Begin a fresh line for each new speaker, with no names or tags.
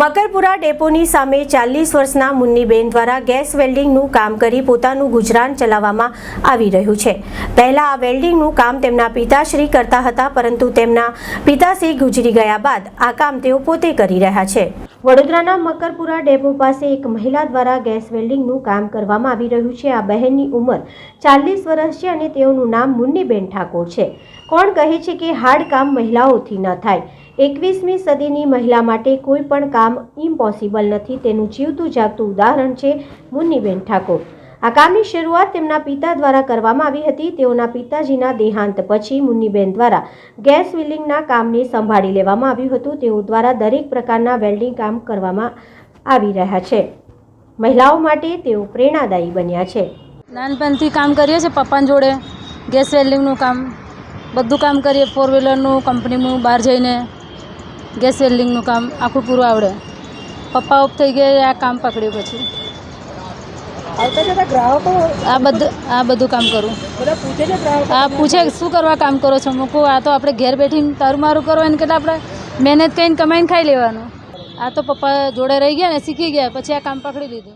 મકરપુરા ડેપોની સામે ચાલીસ વર્ષના મુન્નીબેન દ્વારા ગેસ વેલ્ડિંગનું કામ કરી પોતાનું ગુજરાન ચલાવવામાં આવી રહ્યું છે. પહેલા આ વેલ્ડિંગનું કામ તેમના પિતાશ્રી કરતા હતા, પરંતુ તેમના પિતાશ્રી ગુજરી ગયા બાદ આ કામ તેઓ પોતે કરી રહ્યા છે. વડોદરાના મકરપુરા ડેપો પાસે એક મહિલા દ્વારા ગેસ વેલ્ડિંગનું કામ કરવામાં આવી રહ્યું છે. આ બહેનની ઉંમર ચાલીસ વર્ષ છે અને તેઓનું નામ મુન્નીબેન ઠાકોર છે. કોણ કહે છે કે હાર્ડ કામ મહિલાઓથી ન થાય? એકવીસમી સદીની મહિલા માટે કોઈ પણ કામ ઇમ્પોસિબલ નથી. તેનું જીવતું જાગતું ઉદાહરણ છે મુન્નીબેન ઠાકોર. આ કામની શરૂઆત તેમના પિતા દ્વારા કરવામાં આવી હતી. તેઓના પિતાજીના દેહાંત પછી મુન્નીબેન દ્વારા ગેસ વિલિંગના કામને સંભાળી લેવામાં આવ્યું હતું. તેઓ દ્વારા દરેક પ્રકારના વેલ્ડિંગ કામ કરવામાં આવી રહ્યા છે. મહિલાઓ માટે તેઓ પ્રેરણાદાયી બન્યા છે.
નાનપણથી કામ કરીએ છીએ પપ્પાની જોડે. ગેસ વેલ્ડિંગનું કામ, બધું કામ કરીએ. ફોર વ્હીલરનું કંપનીનું, બહાર જઈને ગેસ વેલ્ડિંગનું કામ આખું પૂરું આવડે. પપ્પા ઓફ થઈ ગયા, આ કામ પકડ્યું પછી.
આવતા જતા ગ્રાહકો
આ બધું આ બધું કામ કરું.
બધા પૂછે છે ગ્રાહકો?
આ પૂછે શું કરવા કામ કરો છો? મૂકું આ તો આપણે ઘેર બેઠીને તારું મારું કરો એને કેટલા આપણે મહેનત કરીને કમાઈને ખાઈ લેવાનું. આ તો પપ્પા જોડે રહી ગયા ને શીખી ગયા પછી આ કામ પકડી લીધું.